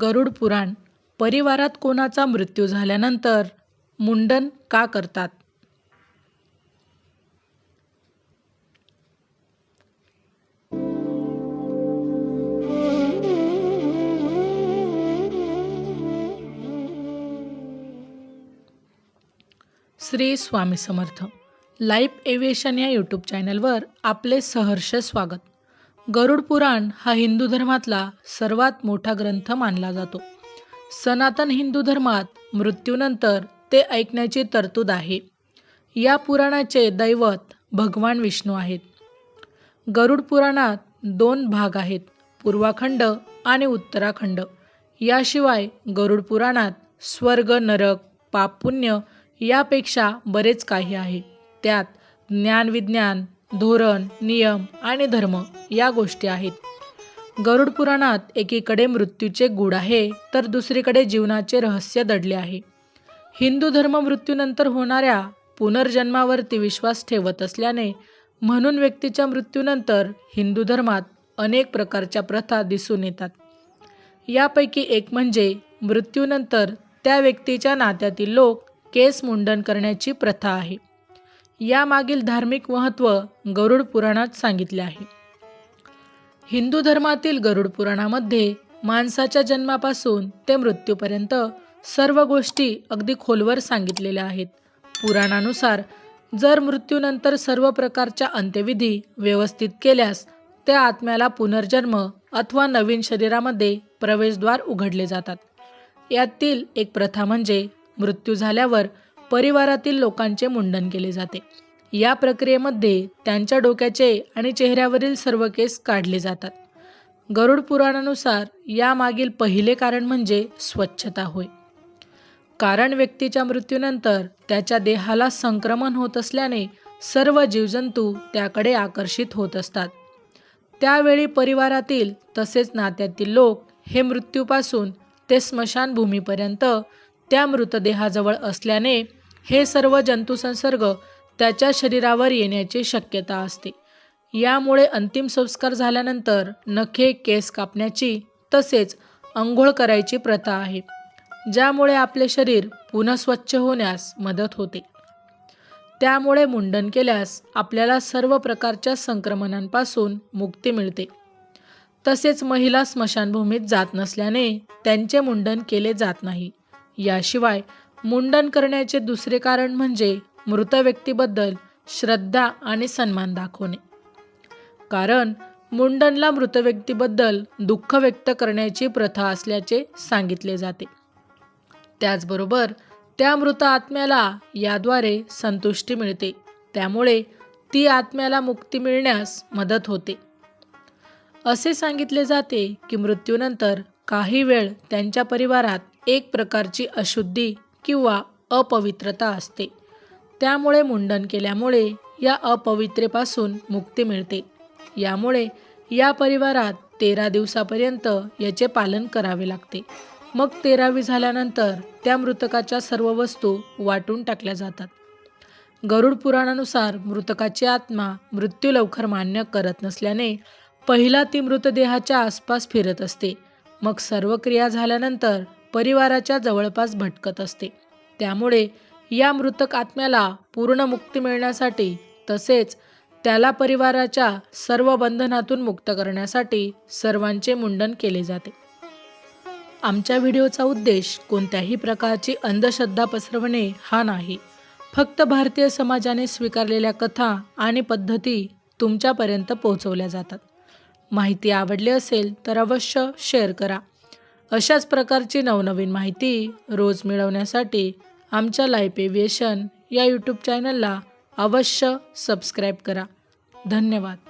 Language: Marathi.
गरुड पुराण. परिवारात कोणाचा मृत्यू झाल्यानंतर मुंडन का करतात? श्री स्वामी समर्थ. लाईफ एव्हिएशन या यूट्यूब चॅनलवर आपले सहर्ष स्वागत. गरुड पुराण हा हिंदू धर्मातला सर्वात मोठा ग्रंथ मानला जातो. सनातन हिंदू धर्मात मृत्यूनंतर ते ऐकण्याची तरतूद आहे. या पुराणाचे दैवत भगवान विष्णू आहेत. गरुड पुराणात दोन भाग आहेत पूर्वाखंड आणि उत्तराखंड. याशिवाय गरुड पुराणात स्वर्ग नरक पाप पुण्य यापेक्षा बरेच काही आहे. त्यात ज्ञानविज्ञान धोरण नियम आणि धर्म या गोष्टी आहेत. गरुड पुराणात एकीकडे मृत्यूचे गूढ आहे तर दुसरीकडे जीवनाचे रहस्य दडले आहे. हिंदू धर्म मृत्यूनंतर होणाऱ्या पुनर्जन्मावरती विश्वास ठेवत असल्याने म्हणून व्यक्तीच्या मृत्यूनंतर हिंदू धर्मात अनेक प्रकारच्या प्रथा दिसून येतात. यापैकी एक म्हणजे मृत्यूनंतर त्या व्यक्तीच्या नात्यातील लोक केस मुंडन करण्याची प्रथा आहे. यामागील धार्मिक महत्त्व गरुड पुराणात सांगितले आहे. हिंदू धर्मातील गरुड पुराणामध्ये माणसाच्या जन्मापासून ते मृत्यूपर्यंत सर्व गोष्टी अगदी खोलवर सांगितलेल्या आहेत. पुराणानुसार जर मृत्यूनंतर सर्व प्रकारच्या अंत्यविधी व्यवस्थित केल्यास त्या आत्म्याला पुनर्जन्म अथवा नवीन शरीरामध्ये प्रवेशद्वार उघडले जातात. यातील एक प्रथा म्हणजे मृत्यू झाल्यावर परिवारातील लोकांचे मुंडन केले जाते. या प्रक्रियेमध्ये त्यांच्या डोक्याचे आणि चेहऱ्यावरील सर्व केस काढले जातात. गरुड पुराणानुसार यामागील पहिले कारण म्हणजे स्वच्छता होय. कारण व्यक्तीच्या मृत्यूनंतर त्याच्या देहाला संक्रमण होत असल्याने सर्व जीवजंतू त्याकडे आकर्षित होत असतात. त्यावेळी परिवारातील तसेच नात्यातील लोक हे मृत्यूपासून ते स्मशानभूमीपर्यंत त्या मृतदेहाजवळ असल्याने हे सर्व जंतुसंसर्ग त्याच्या शरीरावर येण्याची शक्यता असते. यामुळे अंतिम संस्कार झाल्यानंतर नखे केस कापण्याची तसेच अंघोळ करायची प्रथा आहे ज्यामुळे आपले शरीर पुन्हा स्वच्छ होण्यास मदत होते. त्यामुळे मुंडन केल्यास आपल्याला सर्व प्रकारच्या संक्रमणांपासून मुक्ती मिळते. तसेच महिला स्मशानभूमीत जात नसल्याने त्यांचे मुंडन केले जात नाही. याशिवाय मुंडन करण्याचे दुसरे कारण म्हणजे मृत व्यक्तीबद्दल श्रद्धा आणि सन्मान दाखवणे. कारण मुंडनला मृत व्यक्तीबद्दल दुःख व्यक्त करण्याची प्रथा असल्याचे सांगितले जाते. त्याचबरोबर त्या मृत आत्म्याला याद्वारे संतुष्टी मिळते. त्यामुळे ती आत्म्याला मुक्ती मिळण्यास मदत होते. असे सांगितले जाते की मृत्यूनंतर काही वेळ त्यांच्या परिवारात एक प्रकारची अशुद्धी किंवा अपवित्रता असते. त्यामुळे मुंडन केल्यामुळे या अपवित्रेपासून मुक्ती मिळते. यामुळे या परिवारात तेरा दिवसापर्यंत याचे पालन करावे लागते. मग तेरावी झाल्यानंतर त्या मृतकाच्या सर्व वस्तू वाटून टाकल्या जातात. गरुड पुराणानुसार मृतकाची आत्मा मृत्यू लवकर मान्य करत नसल्याने पहिला ती मृतदेहाच्या आसपास फिरत असते. मग सर्व क्रिया झाल्यानंतर परिवाराच्या जवळपास भटकत असते. त्यामुळे या मृतक आत्म्याला पूर्ण मुक्ती मिळण्यासाठी तसेच त्याला परिवाराच्या सर्व बंधनातून मुक्त करण्यासाठी सर्वांचे मुंडन केले जाते. आमच्या व्हिडिओचा उद्देश कोणत्याही प्रकारची अंधश्रद्धा पसरवणे हा नाही. फक्त भारतीय समाजाने स्वीकारलेल्या कथा आणि पद्धती तुमच्यापर्यंत पोहोचवल्या जातात. माहिती आवडली असेल तर अवश्य शेअर करा. अशाच प्रकारची नवनवीन माहिती रोज मिळवण्यासाठी आमच्या लाईफ एव्हिएशन या यूट्यूब चॅनलला अवश्य सबस्क्राईब करा. धन्यवाद.